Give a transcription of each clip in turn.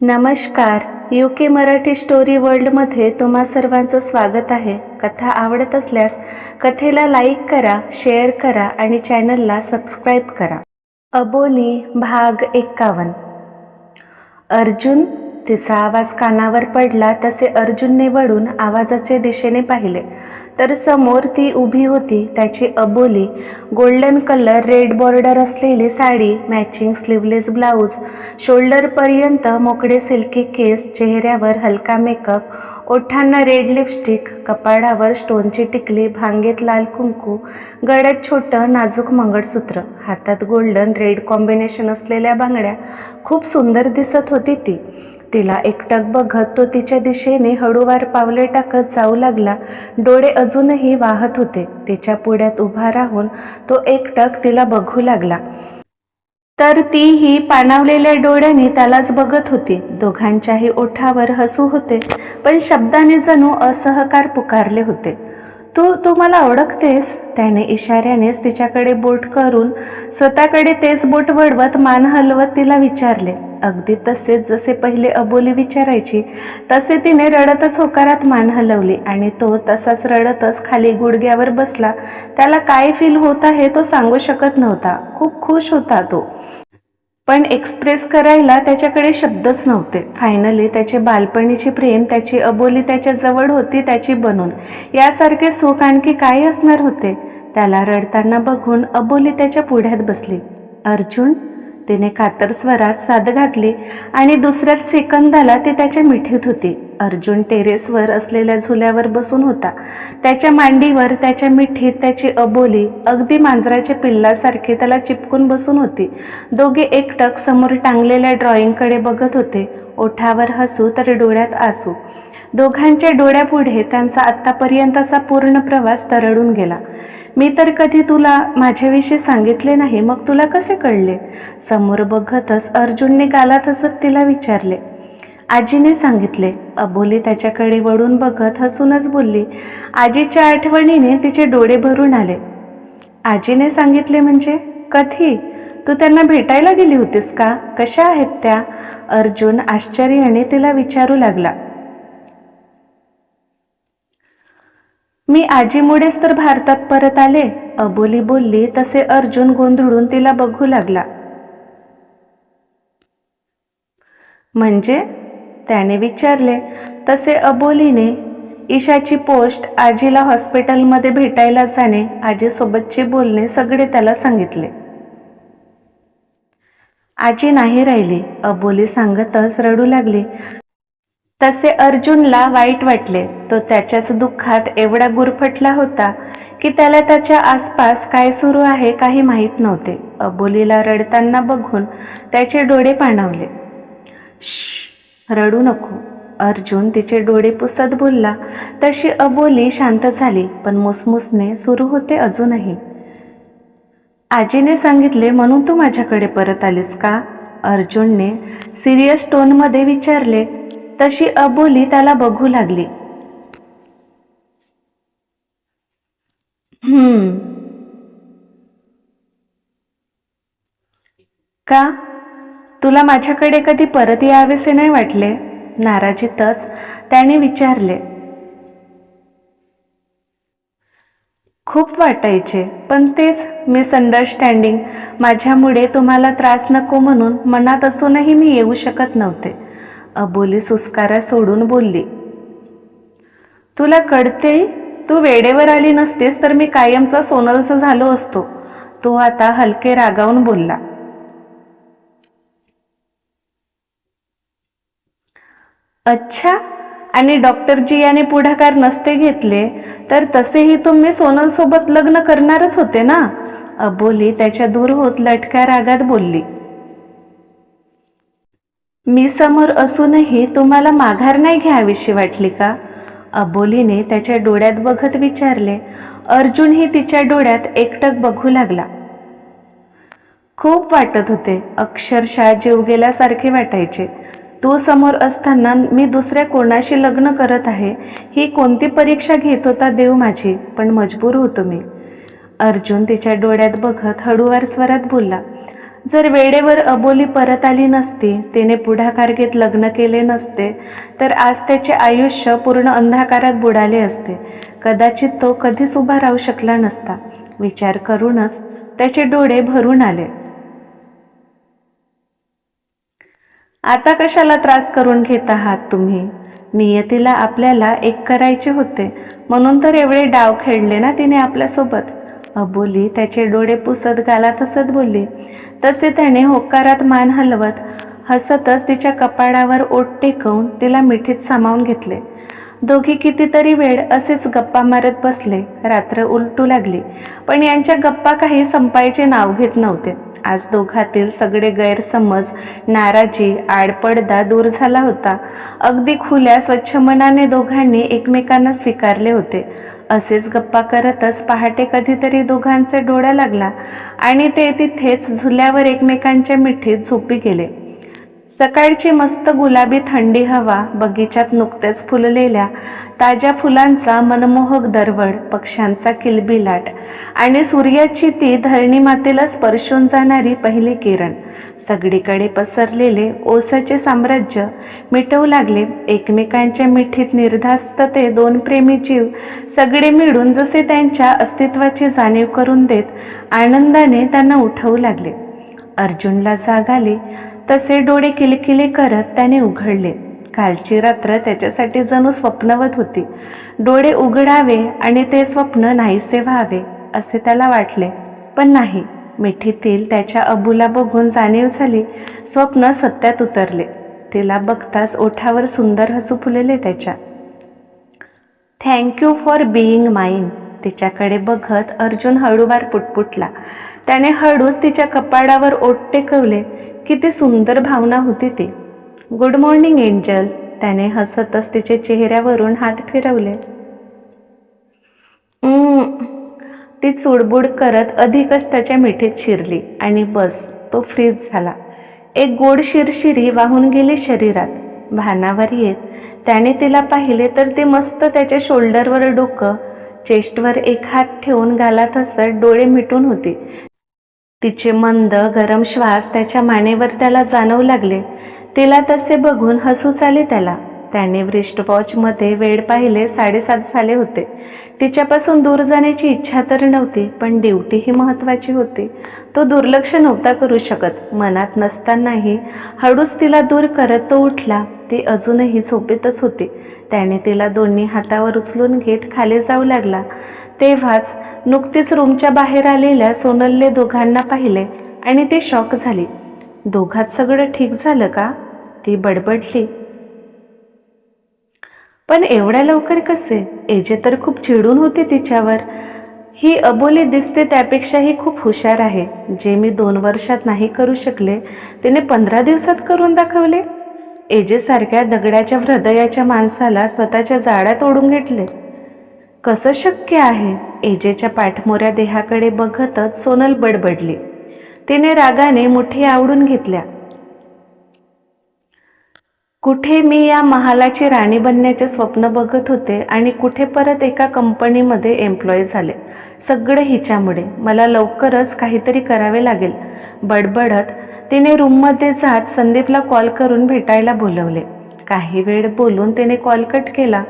नमस्कार. U K Marathi story वर्ल्डमध्ये तुम्हा सर्वांचं स्वागत आहे. कथा आवडत असल्यास कथेला लाईक करा शेअर करा आणि चॅनलला सबस्क्राईब करा. अबोली भाग एक्कावन्न अर्जुन तिचा आवाज कानावर पडला तसे अर्जुनने वळून आवाजाच्या दिशेने पाहिले. तर समोर ती उभी होती त्याची अबोली गोल्डन कलर रेड बॉर्डर असलेली साडी मॅचिंग स्लीवलेस ब्लाऊज शोल्डरपर्यंत मोकळे सिल्की केस चेहऱ्यावर हलका मेकअप ओठांना रेड लिपस्टिक कपाडावर स्टोनची टिकली भांगेत लाल कुंकू गळ्यात छोटं नाजूक मंगळसूत्र हातात गोल्डन रेड कॉम्बिनेशन असलेल्या बांगड्या खूप सुंदर दिसत होती ती. तिला एकटक बघत तो तिच्या दिशेने हळूवार पावले टाकत जाऊ लागला. डोळे अजूनही वाहत होते. तिच्या पुढ्यात उभा राहून तो एकटक तिला बघू लागला. तर तीही पाणावलेल्या डोळ्याने त्यालाच बघत होती. दोघांच्याही ओठावर हसू होते पण शब्दाने जणू असहकार पुकारले होते. तू तू मला ओळखतेस? त्याने इशाऱ्यानेच तिच्याकडे बोट करून स्वतःकडे तेच बोट वळवत मान हलवत तिला विचारले. अगदी तसेच जसे पहिले अबोली विचारायची तसे तिने रडतच होकारात मान हलवली आणि तो तसाच रडतच खाली गुडघ्यावर बसला. त्याला काय फील होत आहे तो सांगू शकत नव्हता. खूप खुश होता तो. पण एक्सप्रेस करायला त्याच्याकडे शब्दच नव्हते. फायनली त्याचे बालपणीचे प्रेम त्याची अबोली त्याच्याजवळ होती त्याची बनून. यासारखे सुख आणखी काय असणार होते? त्याला रडताना बघून अबोली त्याच्या पुढ्यात बसली. अर्जुन तिने कातर स्वरात साद घातली आणि दुसऱ्याच सेकंदाला ती त्याच्या मिठीत होती. अर्जुन टेरेसवर असलेल्या झुल्यावर बसून होता. त्याच्या मांडीवर त्याच्या मिठीत त्याची अबोली अगदी मांजराच्या पिल्लासारखी त्याला चिपकून बसून होती. दोघे एकटक समोर टांगलेल्या ड्रॉइंगकडे बघत होते. ओठावर हसू तर डोळ्यात आसू. दोघांच्या डोळ्यापुढे त्यांचा आत्तापर्यंतचा पूर्ण प्रवास तरडून गेला. मी तर कधी तुला माझ्याविषयी सांगितले नाही मग तुला कसे कळले? समोर बघतच अर्जुनने गालात हसत तिला विचारले. आजीने सांगितले अबोली त्याच्याकडे वळून बघत हसूनच बोलली आजीच्या आठवणीने तिचे डोळे भरून आले. आजीने सांगितले म्हणजे कधी? तू त्यांना भेटायला गेली होतीस का? कशा आहेत त्या? अर्जुन आश्चर्याने तिला विचारू लागला. मी आजीमुळेच तर भारतात परत आले. अबोली बोलली तसे अर्जुन गोंधळून तिला बघू लागला. म्हणजे? त्याने विचारले. तसे अबोलीने ईशाची पोस्ट आजीला हॉस्पिटलमध्ये भेटायला जाणे आजीसोबतचे बोलणे सगळे त्याला सांगितले. आजी नाही राहिली. अबोली सांगतच रडू लागली. तसे अर्जुनला वाईट वाटले. तो त्याच्याच दुःखात एवढा गुरफटला होता की त्याला त्याच्या आसपास काय सुरू आहे काही माहीत नव्हते. अबोलीला रडताना बघून त्याचे डोळे पाणावले. श रडू नको. अर्जुन तिचे डोळे पुसत बोलला. तशी अबोली शांत झाली पण मुसमुसने सुरू होते अजूनही. आजीने सांगितले म्हणून तू माझ्याकडे परत आलीस का? अर्जुनने सिरियस टोनमध्ये विचारले. तशी अबोली त्याला बघू लागली. हम्म. का? तुला माझ्याकडे कधी परत यावेसे नाही वाटले? नाराजीतच त्याने विचारले. खूप वाटायचे पण तेच मिसअंडरस्टँडिंग माझ्यामुळे तुम्हाला त्रास नको म्हणून मनात असूनही मी येऊ शकत नव्हते. अबोली सुस्कारा सोडून बोलली तुला कळते तू वेळेवर आली नसतेस तर मी कायमचा सोनलचा झालो असतो. तो आता हलके रागावून बोलला अच्छा आणि डॉक्टर जी याने पुढाकार नसते घेतले तर तसेही तुम्ही सोनल सोबत लग्न करणारच होते ना? अबोली त्याच्या दूर होत लटक्या रागात बोलली मी समोर असूनही तुम्हाला माघार नाही घ्यावीशी वाटली का? अबोलीने त्याच्या डोळ्यात बघत विचारले. अर्जुनही तिच्या डोळ्यात एकटक बघू लागला. खूप वाटत होते अक्षरशः जीव गेल्यासारखे वाटायचे. तू समोर असताना मी दुसऱ्या कोणाशी लग्न करत आहे ही कोणती परीक्षा घेत होता देव माझी पण मजबूर होतो मी. अर्जुन तिच्या डोळ्यात बघत हळूवार स्वरात बोलला जर वेळेवर अबोली परत आली नसती तिने पुढाकार घेत लग्न केले नसते तर आज त्याचे आयुष्य पूर्ण अंधाकारात बुडाले असते. कदाचित तो कधीच उभा राहू शकला नसता. विचार करूनच त्याचे डोळे भरून आले. आता कशाला त्रास करून घेत आहात तुम्ही? नियतीला आपल्याला एक करायचे होते म्हणून तर एवढे डाव खेळले ना तिने आपल्यासोबत? अबोली त्याचे डोळे पुसत गालात हसत बोलली. तसे त्याने होकारात मान हलवत हसतच तिच्या कपाळावर ओट टेकवून तिला मिठीत सामावून घेतले. दोघी कितीतरी वेळ असेच गप्पा मारत बसले रात्र उलटू लागली. पण यांच्या गप्पा काही संपायचे नाव घेत नव्हते. आज दोघातील सगळे गैरसमज नाराजी आडपडदा दूर झाला होता. अगदी खुल्या स्वच्छ मनाने दोघांनी एकमेकांना स्वीकारले होते. असेच गप्पा करतच पहाटे कधीतरी दोघांचे डोळा लागला आणि ते तिथेच झुल्यावर एकमेकांच्या मिठीत झोपी गेले. सकाळची मस्त गुलाबी थंडी हवा बगीच्यात नुकत्याच फुललेल्या ताज्या फुलांचा मनमोहक दरवड पक्ष्यांचा किलबिलाट आणि सूर्याची ती धरणी मातेला स्पर्शून जाणारी पहिली किरण. सगळीकडे पसरलेले ओसाचे साम्राज्य मिटवू लागले. एकमेकांच्या मिठीत निर्धास्त ते दोन प्रेमी जीव सगळे मिळून जसे त्यांच्या अस्तित्वाची जाणीव करून देत आनंदाने त्यांना उठवू लागले. अर्जुनला जाग आली. तसे डोळे किलकिले करत त्याने उघडले. कालची रात्र त्याच्यासाठी जणू स्वप्नवत होती. डोळे उघडावे आणि ते स्वप्न नाहीसे व्हावे असे त्याला वाटले. पण नाही मिठीतील त्याच्या अबूला बघून जाणीव झाली. स्वप्न सत्यात उतरले. तिला बघताच ओठावर सुंदर हसू फुलले त्याच्या. थँक्यू फॉर बिईंग माईन तिच्याकडे बघत अर्जुन हळूवार पुटपुटला. त्याने हळूच तिच्या कपाडावर ओट टेकवले. किती सुंदर भावना होती ती. गुड मॉर्निंग एंजल त्याने हसतच तिचे चेहऱ्यावरून हात फिरवले. ती चुडबुड करत अधिकच त्याच्या मिठीत शिरली आणि बस तो फ्रीज झाला. एक गोड शिरशिरी वाहून गेली शरीरात. भानावर येत त्याने तिला पाहिले तर ते मस्त त्याच्या शोल्डरवर डोकं चेस्टवर एक हात ठेवून घालत असत डोळे मिटून होती. तिचे मंद गरम श्वास त्याच्या मानेवर त्याला जाणवू लागले. तिला तसे बघून हसूच आले त्याला. त्याने वृष्ट वॉचमध्ये वेळ पाहिले साडेसात झाले होते. तिच्यापासून दूर जाण्याची इच्छा तर नव्हती पण ड्युटी ही महत्त्वाची होती. तो दुर्लक्ष नव्हता करू शकत. मनात नसतानाही हळूच तिला दूर करत तो उठला. ती अजूनही झोपेतच होती. त्याने तिला दोन्ही हातावर उचलून घेत खाली जाऊ लागला. तेव्हाच नुकतीच रूमच्या बाहेर आलेल्या सोनलने दोघांना पाहिले आणि ते शॉक झाली. दोघात सगळं ठीक झालं का? ती बडबडली. पण एवढ्या लवकर कसे? एजे तर खूप चिडून होते तिच्यावर. ही अबोली दिसते त्यापेक्षाही खूप हुशार आहे. जे मी दोन वर्षात नाही करू शकले तिने पंधरा दिवसात करून दाखवले. एजेसारख्या दगडाच्या हृदयाच्या माणसाला स्वतःच्या जाळ्यात ओढून घेतले. कसं शक्य आहे? एजेच्या पाठमोऱ्या देहाकडे बघतच सोनल बडबडली. तिने रागाने मुठी आवडून घेतल्या. कुठे मी या महालाची राणी बनण्याचे स्वप्न बघत होते आणि कुठे परत एका कंपनीमध्ये एम्प्लॉय झाले. सगळं हिच्यामुळे. मला लवकरच काहीतरी करावे लागेल. बडबडत तिने रूममध्ये जात संदीपला कॉल करून भेटायला बोलवले. काही वेळ बोलून तिने कॉल कट केला.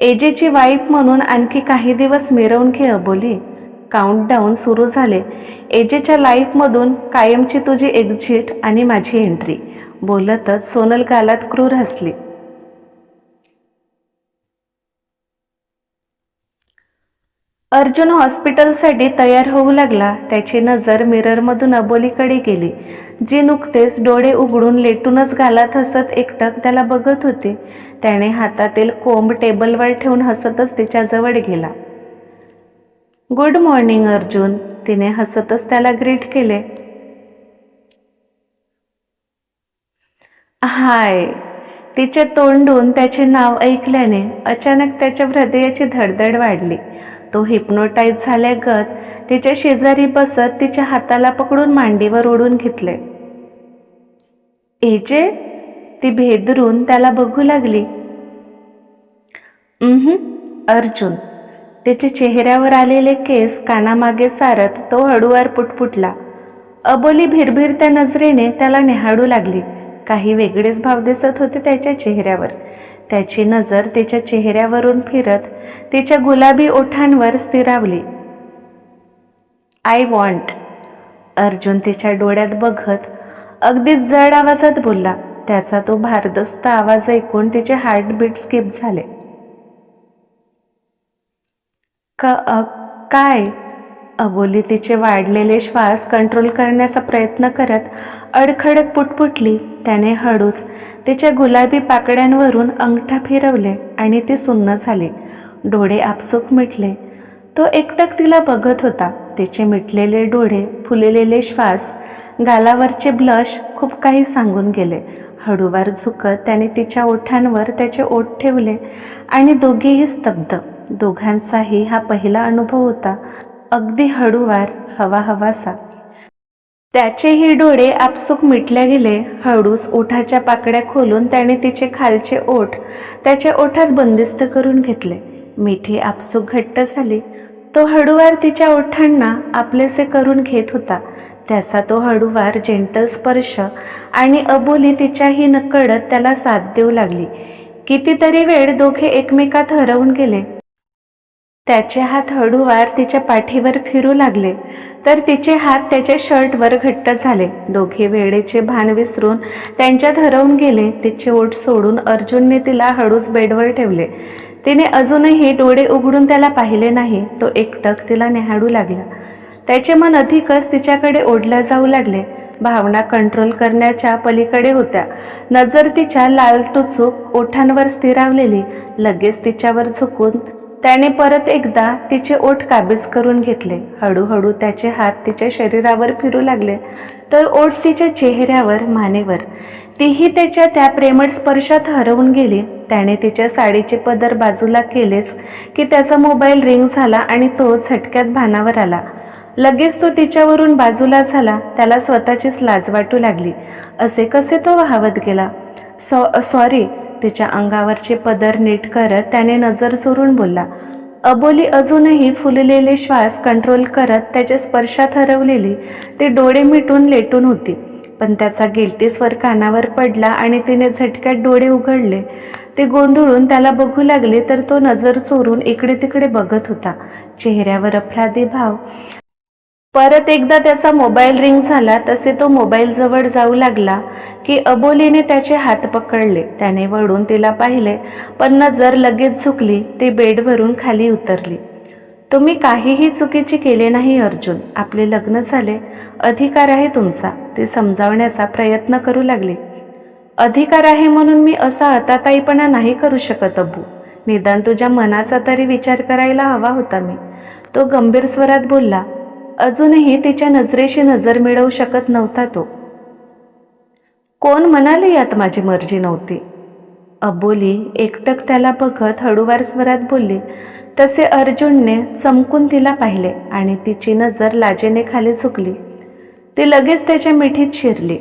एजेची वाईफ म्हणून आणखी काही दिवस मिरवून घे अबोली. काउंटडाऊन सुरू झाले. एजेच्या लाईफमधून कायमची तुझी एक्झिट आणि माझी एंट्री बोलतच सोनल गालात क्रूर हसली. अर्जुन हॉस्पिटलसाठी तयार होऊ लागला. त्याची नजर मिररमधून अबोलीकडे गेली. जी नुकतेच डोळे उघडून लेटूनच घालत हसत एकटक त्याला बघत होती. त्याने हातातील कोंब टेबलवर ठेवून हसतच तिच्याजवळ गेला. गुड मॉर्निंग अर्जुन तिने हसतच त्याला ग्रीट केले. हाय तिचे तोंडून त्याचे नाव ऐकल्याने अचानक त्याच्या हृदयाची धडधड वाढली. तो हिप्नोटाईज झाल्यागत तिच्या शेजारी बसत तिच्या हाताला पकडून मांडीवर ओढून घेतले. एजे ती भेदरून त्याला बघू लागली. अर्जुन. त्याच्या चेहऱ्यावर आलेले केस कानामागे सारत तो हळूवार पुटपुटला. अबोली भिरभिरत्या नजरेने त्याला निहाळू लागली. काही वेगळेच भाव दिसत होते त्याच्या चेहऱ्यावर. त्याची नजर तिच्या चेहऱ्यावरून फिरत तिच्या गुलाबी ओठांवर स्थिरावली. आय वॉन्ट अर्जुन तिच्या डोळ्यात बघत अगदीच जड आवाजात बोलला. त्याचा तो भारदस्त आवाज ऐकून तिचे हार्टबीट स्किप झाले. क काय? अबोली तिचे वाढलेले श्वास कंट्रोल करण्याचा प्रयत्न करत अडखडत पुटपुटली. त्याने हळूच तिच्या गुलाबी पाकड्यांवरून अंगठा फिरवले आणि ती सुन्न झाली. डोळे आपसूक मिटले. तो एकटक तिला बघत होता. तिचे मिटलेले डोळे फुललेले श्वास गालावरचे ब्लश खूप काही सांगून गेले. हळूवार झुकत त्याने तिच्या ओठांवर त्याचे ओठ ठेवले आणि दोघेही स्तब्ध. दोघांचाही हा पहिला अनुभव होता. अगदी हळूवार हवा हवासा. त्याचेही डोळे आपसूक मिटले गेले. हळूच ओठाच्या पाकड्या खोलून त्याने तिचे खालचे ओठ त्याच्या ओठात बंदिस्त करून घेतले. मिठी आपसूक घट्ट झाली. तो हळूवार तिच्या ओठांना आपलेसे करून घेत होता. त्याचा तो हळूवार जेंटल स्पर्श आणि अबोली तिच्याही नकळत त्याला साथ देऊ लागली. कितीतरी वेळ दोघे एकमेकात हरवून गेले. त्याचे हात हळूवार तिच्या पाठीवर फिरू लागले. तर तिचे हात त्याच्या शर्टवर घट्ट झाले. दोघे वेळेचे भान विसरून त्यांच्यात हरवून गेले. तिचे ओठ सोडून अर्जुनने तिला हळूच बेडवर ठेवले. तिने अजूनही डोळे उघडून त्याला पाहिले नाही. तो एकटक तिला निहाडू लागला. त्याचे मन अधिकच तिच्याकडे ओढल्या जाऊ लागले. भावना कंट्रोल करण्याच्या पलीकडे होत्या. नजर तिच्या लालटुचूक ओठांवर स्थिरावलेली. लगेच तिच्यावर झुकून त्याने परत एकदा तिचे ओठ काबीज करून घेतले. हळूहळू त्याचे हात तिच्या शरीरावर फिरू लागले. तर ओठ तिच्या चेहऱ्यावर मानेवर. तीही त्याच्या त्या प्रेमळ स्पर्शात हरवून गेली. त्याने तिच्या साडीचे पदर बाजूला केलेच की त्याचा मोबाईल रिंग झाला आणि तो झटक्यात भानावर आला. लगेच तो तिच्यावरून बाजूला झाला. त्याला स्वतःचीच लाज वाटू लागली. असे कसे तो वाहवत गेला? सॉ सॉरी तिच्या अंगावरचे पदर नीट करत त्याने नजर चोरून बोलला. अबोली अजूनही फुललेले श्वास कंट्रोल करत त्याच्या स्पर्शात हरवलेली ते डोळे मिटून लेटून होती. पण त्याचा गिल्टी स्वर कानावर पडला आणि तिने झटक्यात डोळे उघडले. ते गोंधळून त्याला बघू लागले तर तो नजर चोरून इकडे तिकडे बघत होता. चेहऱ्यावर अपराधी भाव परत एकदा त्याचा मोबाईल रिंग झाला तसे तो मोबाईल जवळ जाऊ लागला की अबोलीने त्याचे हात पकडले. त्याने वळून तिला पाहिले पण नजर लगेच झुकली ती बेडवरून खाली उतरली. तुम्ही काहीही चुकीचे केले नाही अर्जुन. आपले लग्न झाले. अधिकार आहे तुमचा. ते समजावण्याचा प्रयत्न करू लागली. अधिकार आहे म्हणून मी असा अताताईपणा नाही करू शकत अब्बू निदान तुझ्या मनाचा तरी विचार करायला हवा होता मी. तो गंभीर स्वरात बोलला अजूनही तिच्या नजरेशी नजर मिळवू शकत नव्हता तो. कोण म्हणाले यात माझी मर्जी नव्हती? अबोली एकटक त्याला बघत हळूवार स्वरात बोलली तसे अर्जुनने चमकून तिला पाहिले आणि तिची नजर लाजेने खाली झुकली. ती लगेच त्याच्या मिठीत शिरली.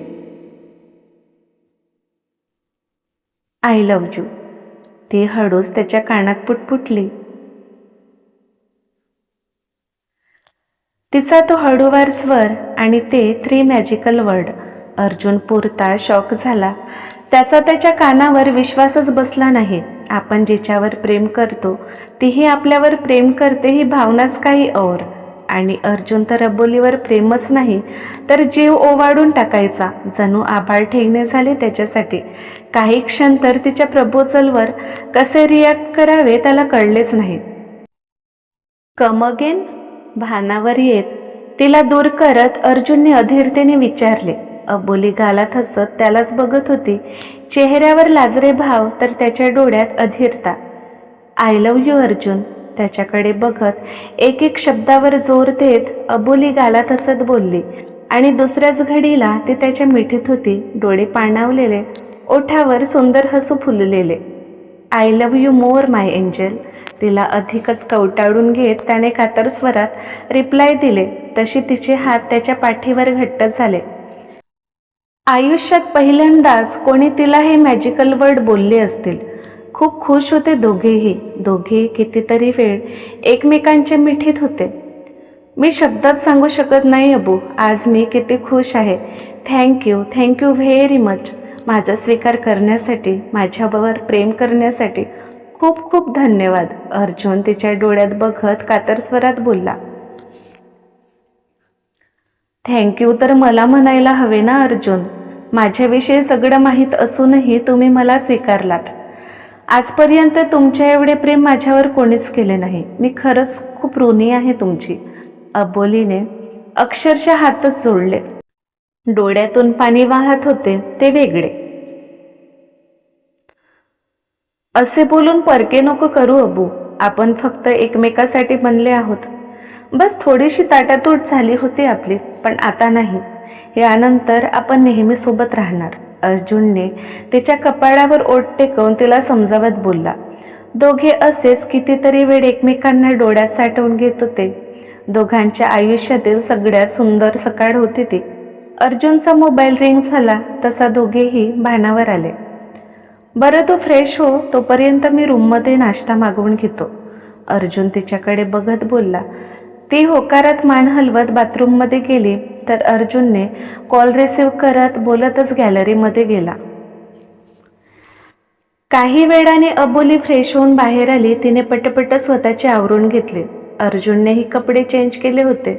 आय लव्ह यू ती हळूच त्याच्या कानात पुटपुटली. तिचा तो हळूवार स्वर आणि ते थ्री मॅजिकल वर्ड अर्जुन पुरता शॉक झाला. त्याचा त्याच्या कानावर विश्वासच बसला नाही. आपण जिच्यावर प्रेम करतो तीही आपल्यावर प्रेम करते ही भावनाच काही और आणि अर्जुन तर अबोलीवर प्रेमच नाही तर जीव ओवाळून टाकायचा. जणू आभाळ ठेवणे झाले त्याच्यासाठी. काही क्षण तर तिच्या प्रपोजलवर कसे रिॲक्ट करावे त्याला कळलेच नाही. कम अगेन भानावर येत. तिला दूर करत अर्जुनने अधीरतेने विचारले अबोली गालात हसत त्यालाच बघत होती. चेहऱ्यावर लाजरे भाव तर त्याच्या डोळ्यात अधीरता. I love you Arjun. त्याच्याकडे बघत एक एक शब्दावर जोर देत अबोली गालात हसत बोलली. आणि दुसऱ्याच घडीला ती त्याच्या मिठीत होती डोळे पाणावलेले. ओठावर सुंदर हसू फुललेले. I love you more my angel तिला अधिकच कवटाळून घेत त्याने कातर स्वरात रिप्लाय दिले. तशी तिचे हात त्याच्या पाठीवर घट्ट झाले. आयुष्यात पहिल्यांदाच कोणी तिला हे मॅजिकल वर्ड बोलले असतील. खूप खुश होते दोघेही. दोघे कितीतरी वेळ एकमेकांच्या मिठीत होते. मी शब्दात सांगू शकत नाही अबू. आज मी किती खुश आहे. थँक्यू थँक्यू व्हेरी मच माझा स्वीकार करण्यासाठी माझ्यावर प्रेम करण्यासाठी. खूप खूप धन्यवाद. अर्जुन तिच्या डोळ्यात बघत कातर स्वरात बोलला. थँक्यू तर मला म्हणायला हवे ना अर्जुन? माझ्याविषयी सगळं माहीत असूनही तुम्ही मला स्वीकारलात. आजपर्यंत तुमच्या एवढे प्रेम माझ्यावर कोणीच केले नाही. मी खरंच खूप ऋणी आहे तुमची. अबोलीने अक्षरशः हातच जोडले. डोळ्यातून पाणी वाहत होते ते वेगळे. असे बोलून परके नको करू अबू. आपण फक्त एकमेकासाठी बनले आहोत. बस थोडीशी ताटातूट झाली होती आपली पण आता नाही. यानंतर आपण नेहमी सोबत राहणार. अर्जुनने तिच्या कपाळावर ओट टेकवून तिला समजावत बोलला. दोघे असेच कितीतरी वेळ एकमेकांना डोळ्यात साठवून घेत होते. दोघांच्या आयुष्यातील सगळ्यात सुंदर सकाळ होती ती. अर्जुनचा मोबाईल रिंग झाला तसा दोघेही भानावर आले. बरं तो फ्रेश हो तोपर्यंत मी रूममध्ये नाश्ता मागवून घेतो. अर्जुन तिच्याकडे बघत बोलला ती होकारात मान हलवत बाथरूममध्ये गेली तर अर्जुनने कॉल रिसीव करत बोलतच गॅलरीमध्ये गेला. काही वेळाने अबोली फ्रेश होऊन बाहेर आली तिने पटपट स्वतःचे आवरून घेतले. अर्जुननेही कपडे चेंज केले होते.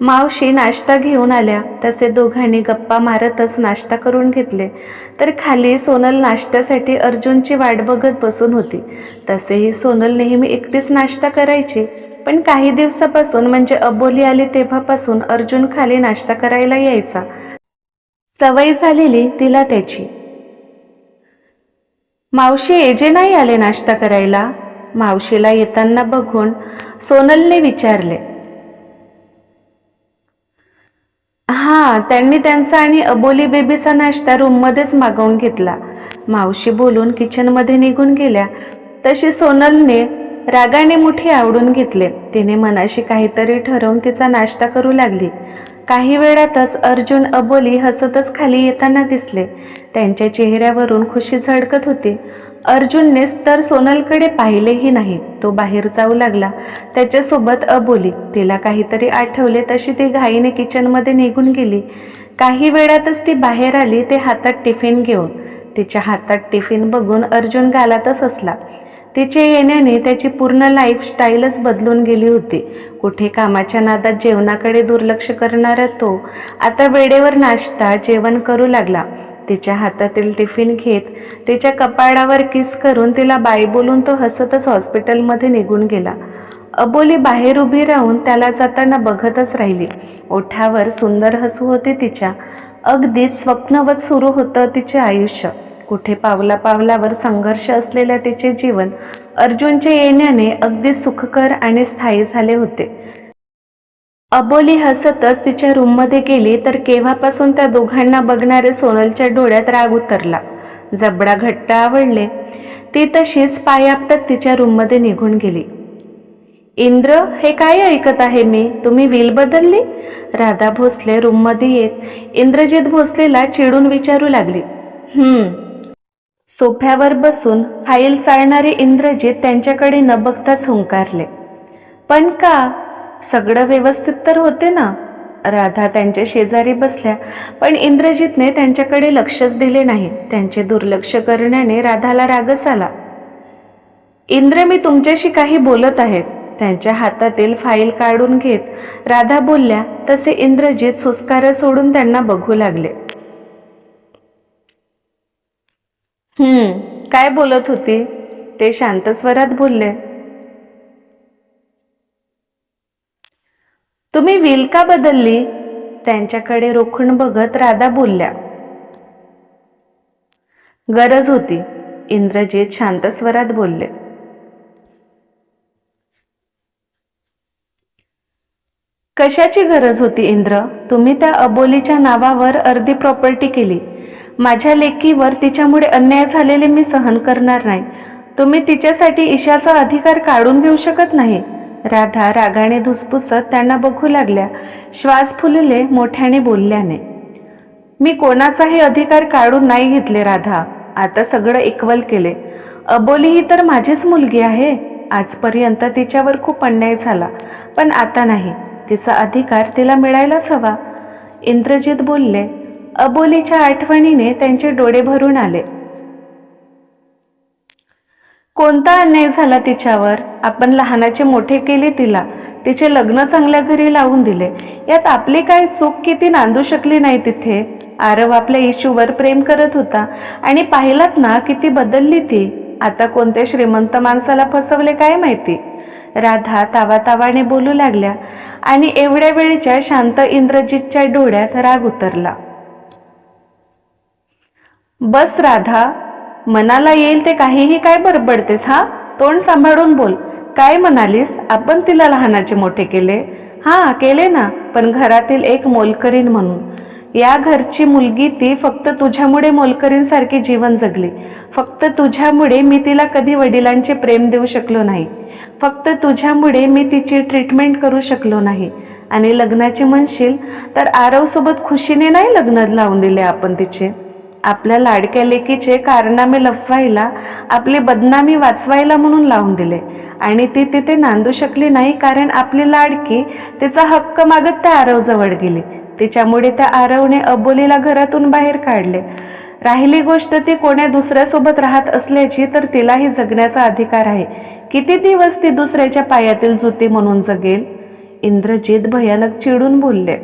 मावशी नाश्ता घेऊन आल्या. तसे दोघांनी गप्पा मारतच नाश्ता करून घेतले. तर खाली सोनल नाश्त्यासाठी अर्जुनची वाट बघत बसून होती. तसेही सोनल नेहमी एकटीच नाश्ता करायची. पण काही दिवसापासून म्हणजे अबोली आली तेव्हापासून अर्जुन खाली नाश्ता करायला यायचा. सवय झालेली तिला त्याची. मावशी एजे नाही आले नाश्ता करायला? मावशीला येताना बघून सोनलने विचारले हा त्यांनी त्यांचा आणि अबोली बेबीचा नाश्ता रूममध्येच मागवून घेतला. मावशी बोलून किचनमध्ये निघून गेल्या. तशी सोनलने रागाने मुठी आवडून घेतले. तिने मनाशी काहीतरी ठरवून तिचा नाश्ता करू लागली. काही वेळातच अर्जुन अबोली हसतच खाली येताना दिसले. त्यांच्या चेहऱ्यावरून खुशी झळकत होती. अर्जुननेच तर सोनलकडे पाहिलेही नाही. तो बाहेर जाऊ लागला. त्याच्यासोबत अबोली. तिला काहीतरी आठवले तशी ती घाईने किचनमध्ये निघून गेली. काही वेळातच ती बाहेर आली ते हातात टिफिन घेऊन. तिच्या हातात टिफिन बघून अर्जुन गालातच असला. तिच्या येण्याने त्याची पूर्ण लाईफस्टाईलच बदलून गेली होती. कुठे कामाच्या नादात जेवणाकडे दुर्लक्ष करणारा तो आता वेळेवर नाश्ता जेवण करू लागला. तिच्या हातातील टिफिन घेत तिच्या कपाळावर किस करून तिला बाई बोलून तो हसतच हॉस्पिटलमध्ये निघून गेला. अबोली बाहेर उभी राहून त्याला जाताना बघतच राहिली. ओठावर सुंदर हसू होते तिच्या. अगदीच स्वप्नवत सुरू होतं तिचे आयुष्य. कुठे पावला पावलावर संघर्ष असलेल्या तिचे जीवन अर्जुनच्या येण्याने अगदी सुखकर आणि स्थायी झाले होते. अबोली हसतच तिच्या रूममध्ये गेली तर केव्हापासून त्या दोघांना बघणारे सोनलच्या डोळ्यात राग उतरला. जबडा घट्ट आवडले. ती तशीच पाय आपटत तिच्या रूममध्ये निघून गेली. इंद्र हे काय ऐकत आहे मी? तुम्ही विल बदलली? राधा भोसले रूममध्ये येत इंद्रजित भोसलेला चिडून विचारू लागली. हम्म. सोफ्यावर बसून फाईल चालणारे इंद्रजित त्यांच्याकडे न बघताच हुंकारले. पण का? सगळं व्यवस्थित तर होते ना? राधा त्यांच्या शेजारी बसल्या. पण इंद्रजितने त्यांच्याकडे लक्षच दिले नाही. त्यांचे दुर्लक्ष करण्याने राधाला रागस आला. इंद्र मी तुमच्याशी काही बोलत आहे. त्यांच्या हातातील फाईल काढून घेत राधा बोलल्या. तसे इंद्रजित सुस्कार सोडून त्यांना बघू लागले. हम्म काय बोलत होती? ते शांत स्वरात बोलले. तुम्ही व्हील का बदलली? त्यांच्याकडे रोखून बघत राधा बोलल्या. गरज होती इंद्रजीत शांत स्वरात बोलले. कशाची गरज होती इंद्र? तुम्ही त्या अबोलीच्या नावावर अर्धी प्रॉपर्टी केली. माझ्या लेकीवर तिच्यामुळे अन्याय झालेले मी सहन करणार नाही. तुम्ही तिच्यासाठी ईशाचा अधिकार काढून घेऊ शकत नाही. राधा रागाने धुसफुसत त्यांना बघू लागल्या. श्वास फुलले मोठ्याने बोलल्याने. मी कोणाचाही अधिकार काढून नाही घेतले राधा. आता सगळं इक्वल केले. अबोली ही तर माझीच मुलगी आहे. आजपर्यंत तिच्यावर खूप अन्याय झाला. पण आता नाही. तिचा अधिकार तिला मिळायलाच हवा. इंद्रजित बोलले. अबोलीच्या आठवणीने त्यांचे डोळे भरून आले. कोणता अन्याय झाला तिच्यावर? आपण लहानाचे मोठे केले तिला. तिचे लग्न चांगल्या घरी लावून दिले. यात आपली काय चूक की ती नांदू शकली नाही तिथे? आरव आपल्या येशूवर प्रेम करत होता आणि पाहिलात ना किती बदलली ती. आता कोणत्या श्रीमंत माणसाला फसवले काय माहिती? राधा तावातावाने बोलू लागल्या आणि एवढ्या वेळच्या शांत इंद्रजितच्या डोळ्यात राग उतरला. बस राधा. मनाला येईल ते काहीही काय बडबडतेस हा? तोंड सांभाळून बोल. काय म्हणालीस? आपण तिला लहानाचे मोठे केले. हां केले ना पण घरातील एक मोलकरीण म्हणून. या घरची मुलगी ती फक्त तुझ्यामुळे मोलकरीणसारखी जीवन जगली. फक्त तुझ्यामुळे मी तिला कधी वडिलांचे प्रेम देऊ शकलो नाही. फक्त तुझ्यामुळे मी तिची ट्रीटमेंट करू शकलो नाही. आणि लग्नाची म्हणशील तर आरवसोबत खुशीने नाही लग्न लावून दिले आपण तिचे? आपल्या लाडक्या लेकीचे कारनामे लपवायला आपली बदनामी वाचवायला म्हणून लावून दिले. आणि ती तिथे नांदू शकली नाही कारण आपली लाडकी तिचा हक्क मागत त्या आरवजवळ गेली. तिच्यामुळे त्या आरवने अबोलीला घरातून बाहेर काढले. राहिली गोष्ट ती कोण्या दुसऱ्यासोबत राहत असल्याची तर तिलाही जगण्याचा अधिकार आहे. किती दिवस ती दुसऱ्याच्या पायातील जुती म्हणून जगेल? इंद्रजित भयानक चिडून बोलले.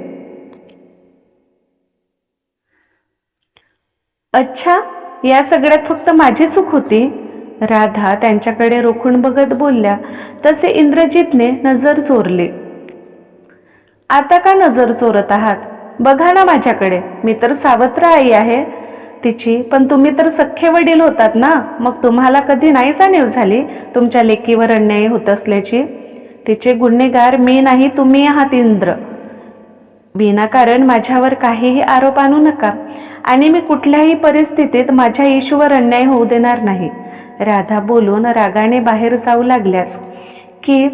अच्छा या सगळ्यात फक्त माझी चूक होती. राधा त्यांच्याकडे रोखून बघत बोलल्या तसे इंद्रजितने नजर चोरली. आता का नजर चोरत आहात? बघा ना माझ्याकडे मी तर सावत्र आई आहे. तिची पण तुम्ही तर सख्खे वडील होतात ना? मग तुम्हाला कधी नाही जाणीव झाली तुमच्या लेकीवर अन्याय होत असल्याची? तिचे गुन्हेगार मी नाही तुम्ही आहात इंद्र. विनाकारण माझ्यावर काहीही आरोप आणू नका आणि मी कुठल्याही परिस्थितीत माझ्या इशूवर अन्याय होऊ देणार नाही. राधा बोलून रागाने बाहेर जाऊ लागल्यास की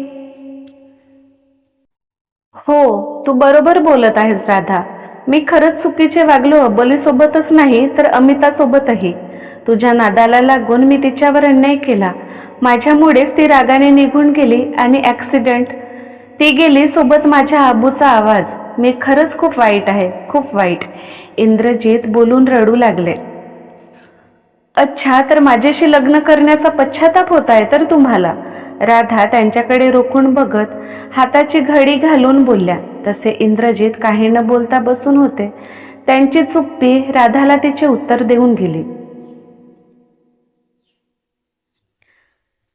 हो तू बरोबर बोलत आहेस राधा. मी खरंच चुकीचे वागलो अबोलीसोबतच नाही तर अमितासोबतही. तुझ्या नादाला लागून मी तिच्यावर अन्याय केला. माझ्यामुळेच ती रागाने निघून गेली आणि ॲक्सिडेंट ती गेली सोबत माझ्या आबूचा आवाज. मी खरंच खूप वाईट आहे खूप वाईट. इंद्रजित बोलून रडू लागले. अच्छा तर माझ्याशी लग्न करण्याचा पश्चाताप होत आहे तर तुम्हाला? राधा त्यांच्याकडे रोखून बघत हाताची घडी घालून बोलल्या. तसे इंद्रजित काही न बोलता बसून होते. त्यांची चुप्पी राधाला तिचे उत्तर देऊन गेली.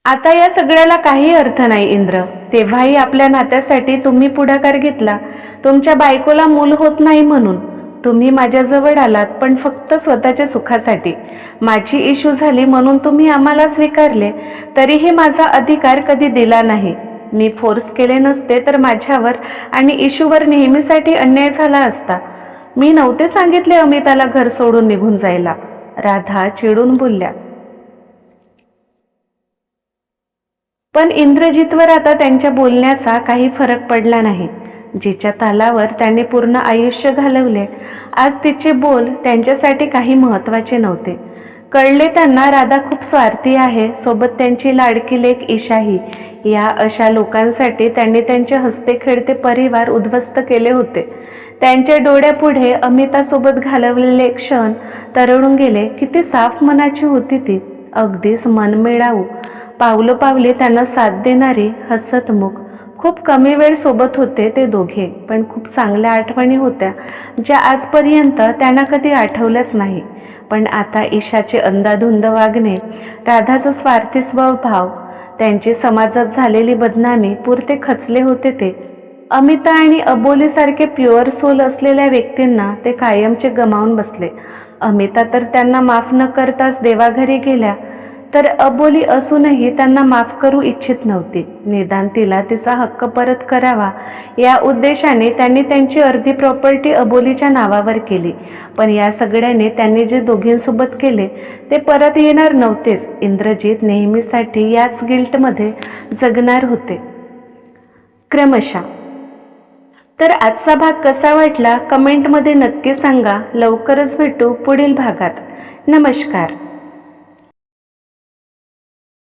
आता या सगळ्याला काही अर्थ नाही इंद्र. तेव्हाही आपल्या नात्यासाठी तुम्ही पुढाकार घेतला. तुमच्या बायकोला मूल होत नाही म्हणून. तुम्ही माझ्याजवळ आलात पण फक्त स्वतःच्या सुखासाठी. माझी इश्यू झाली म्हणून तुम्ही आम्हाला स्वीकारले तरीही माझा अधिकार कधी दिला नाही. मी फोर्स केले नसते तर माझ्यावर आणि इशूवर नेहमीसाठी अन्याय झाला असता. मी नव्हते सांगितले अमिताला घर सोडून निघून जायला. राधा चिडून बोलल्या पण इंद्रजितवर आता त्यांच्या बोलण्याचा काही फरक पडला नाही. जिच्या तालावर त्यांनी पूर्ण आयुष्य घालवले. आज तिचे बोल त्यांच्यासाठी काही महत्त्वाचे नव्हते. कळले त्यांना राधा खूप स्वार्थी आहे सोबत त्यांची लाडकी लेख ईशाही. या अशा लोकांसाठी त्यांनी त्यांचे हस्ते खेळते परिवार उद्ध्वस्त केले होते. त्यांच्या डोळ्यापुढे अमितासोबत घालवलेले क्षण तरळून गेले. किती साफ मनाची होती ती. अगदीच मन मिळावू पावलं पावले त्यांना साथ देणारी हसतमुख खूप कमी वेळ सोबत होते ते दोघे पण खूप चांगल्या आठवणी होत्या ज्या आजपर्यंत त्यांना कधी आठवल्याच नाही. पण आता ईशाचे अंदाधुंद वागणे राधाचा स्वार्थी स्वभाव त्यांची समाजात झालेली बदनामी पुरते खचले होते ते. अमिता आणि अबोलीसारखे प्युअर सोल असलेल्या व्यक्तींना ते कायमचे गमावून बसले. अमिता तर त्यांना माफ न करताच देवाघरी गेल्या तर अबोली असूनही त्यांना माफ करू इच्छित नव्हती. निदान तिला तिचा हक्क परत करावा. या उद्देशाने त्यांनी त्यांची अर्धी प्रॉपर्टी अबोलीच्या नावावर केली. पण या सगळ्याने त्यांनी जे दोघींसोबत केले ते परत येणार नव्हतेच. इंद्रजित नेहमीसाठी याच गिल्टमध्ये जगणार होते. क्रमशः. तर आजचा भाग कसा वाटला? कमेंटमध्ये नक्की सांगा. लवकरच भेटू पुढील भागात. नमस्कार.